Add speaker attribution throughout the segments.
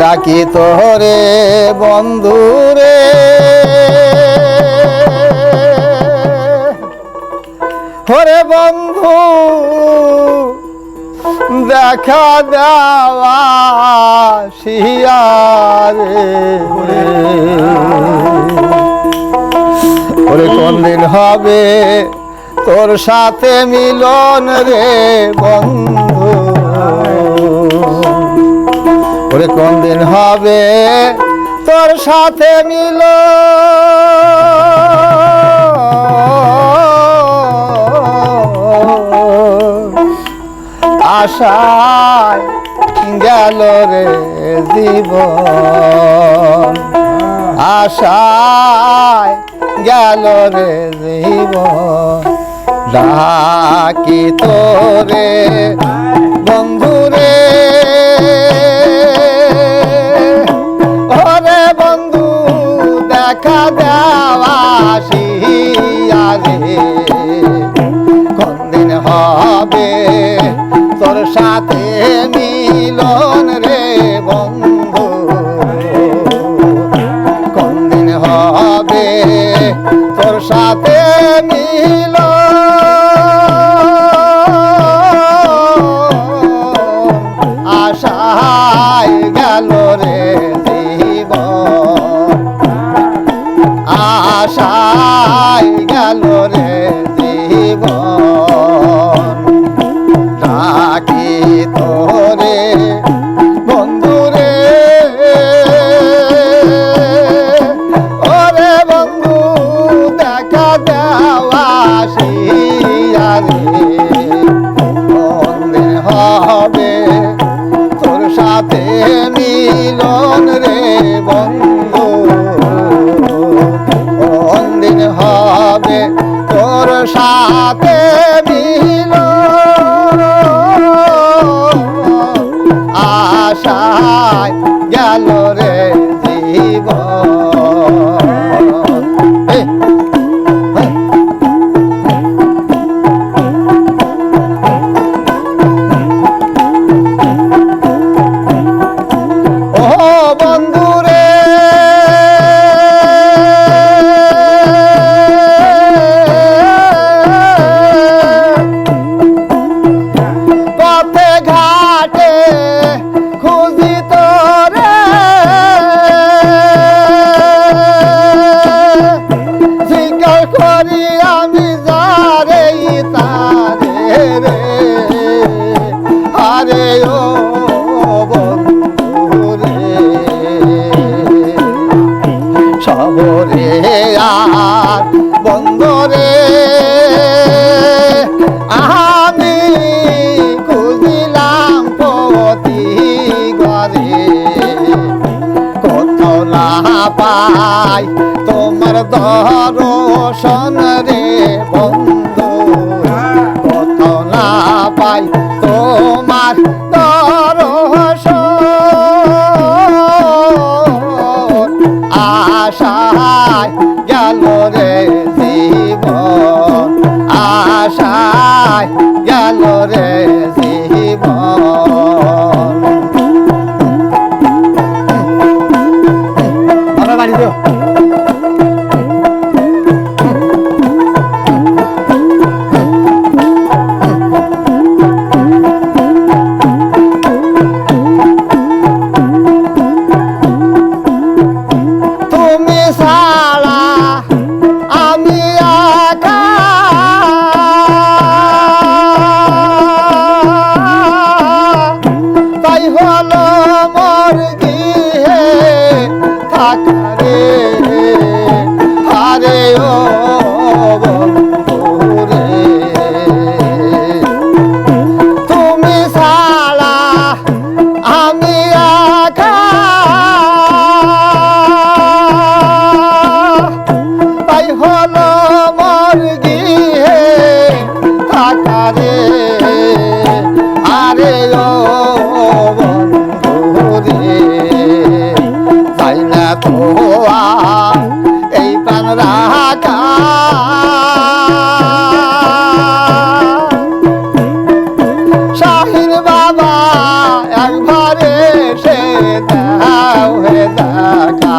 Speaker 1: ডাকি তোরে বন্ধুরে। হরে বন্ধু, দেখা দেওয়া শিয়ারে ওরে কোন দিন হবে তোর সাথে মিলন রে বন্ধু? ওরে কোন দিন হবে তোর সাথে মিল? আশায় গেল রে জীবন। আশায় গেল রে জীবন। ডাকি তোরে দেওয়া শিয়ারে কোনদিন হবে? তোর সাথে মিলন রে বন্ধু। কোনদিন হবে? তোর সাথে মিল গেল বন্দরে আমি খুঁজিলাম পতি গরে কত না পাই তোমার দর্শন রে বন্ধু। আরে ও রে যাই না তো এই পান রাখা। শাহির বাবা, একবারে সে দাও হে দেখা।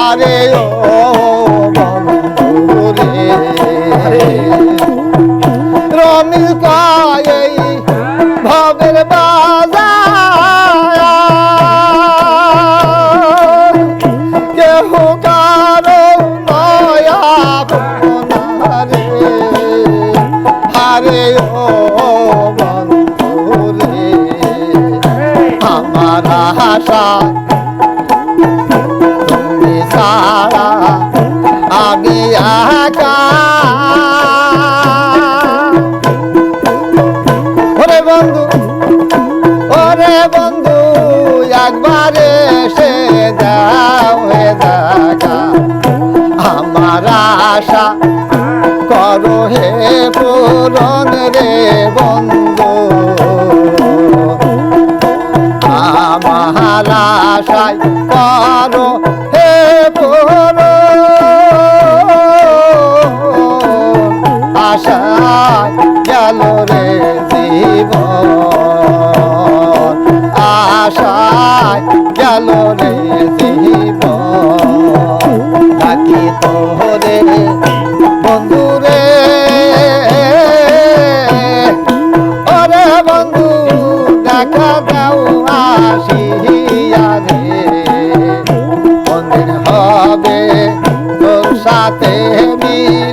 Speaker 1: আরে ও বন্ধু রে রমিল কয়ে কেহ আমার আশা করো হে পূরণ রে বন্ধু। আমার আশায় করো
Speaker 2: me.